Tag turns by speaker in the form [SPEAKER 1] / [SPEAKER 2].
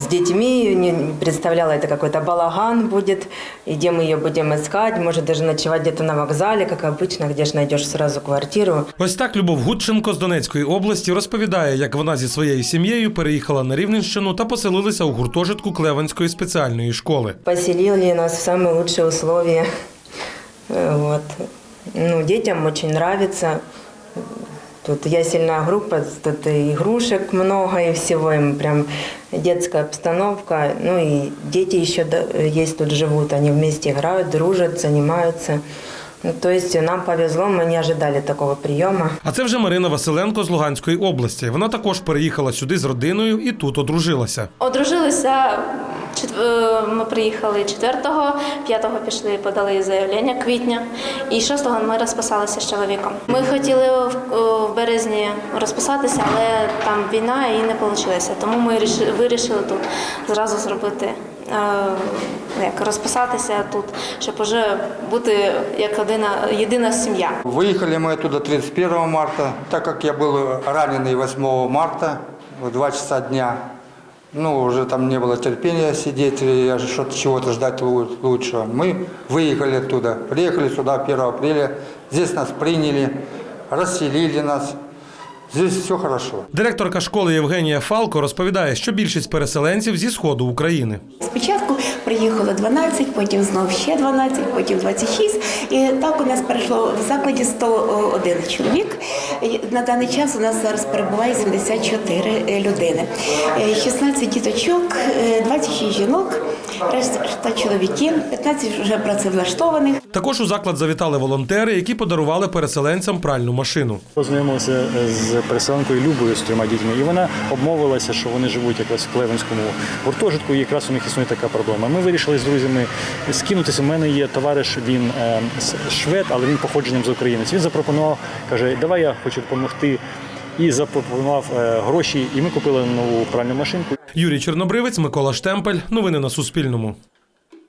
[SPEAKER 1] С детьми не представляла это какой-то балаган будет, и где мы ее будем искать, может даже ночевать где-то на вокзале, как обычно, где же найдешь сразу квартиру.
[SPEAKER 2] Ось так Любов Гудченко з Донецької області розповідає, як вона зі своєю сім'єю переїхала на Рівненщину та поселилися у гуртожитку Клевенської спеціальної школи.
[SPEAKER 1] Поселили нас в самые лучшие условия. Э, Вот. Ну, детям очень нравится. Тут ясельная группа, тут и игрушек много, и всего им прям детская обстановка. Ну и дети еще есть тут живут, они вместе играют, дружат, занимаются. Ну, то есть нам повезло, мы не ожидали такого приема.
[SPEAKER 2] А це вже Марина Василенко з Луганської області. Вона також переїхала сюди з родиною і тут одружилася.
[SPEAKER 3] Одружилися. чет- е, Ми приїхали 4-го, 5-го пішли, подали заявлення квітня, і 6-го ми розписалися з чоловіком. Ми хотіли в, в березні розписатися, але там війна і не вийшло. Тому ми ріши- вирішили тут зразу зробити. е, Як розписатися тут, щоб вже бути як одина єдина сім'я.
[SPEAKER 4] Выехали мы оттуда 31 марта, так как я был раненый 8 марта в 2 часа дня. Ну, уже там не было терпения сидеть, и что-то чего-то ждать лу- лучшего. Мы выехали оттуда, приехали сюда 1 апреля, здесь нас приняли, расселили нас. Здесь все хорошо.
[SPEAKER 2] Директорка школи Євгенія Фалко розповідає, що більшість переселенців зі сходу України.
[SPEAKER 5] Спочатку приїхало 12, потім знов ще 12, потім 26. І так у нас перейшло в закладі 101 чоловік. На даний час у нас зараз перебуває 74 людини. Е, 16 діточок, е, 26 жінок, решта чоловіків, 15 вже працевлаштованих.
[SPEAKER 2] Також у заклад завітали волонтери, які подарували переселенцям пральну машину.
[SPEAKER 6] Познайомилися з переселенкою Любою з трьома дітьми, і вона обмовилася, що вони живуть якраз в Клевенському гуртожитку, і якраз у них існує така проблема. Ми вирішили з друзями скинутися. У мене є товариш, він е, швед, але він походженням з України. Він запропонував, каже, давай я хочу допомогти. І запропонував е, гроші, і ми купили нову пральну машинку.
[SPEAKER 2] Юрій Чорнобривець, Микола Штемпель. Новини на Суспільному.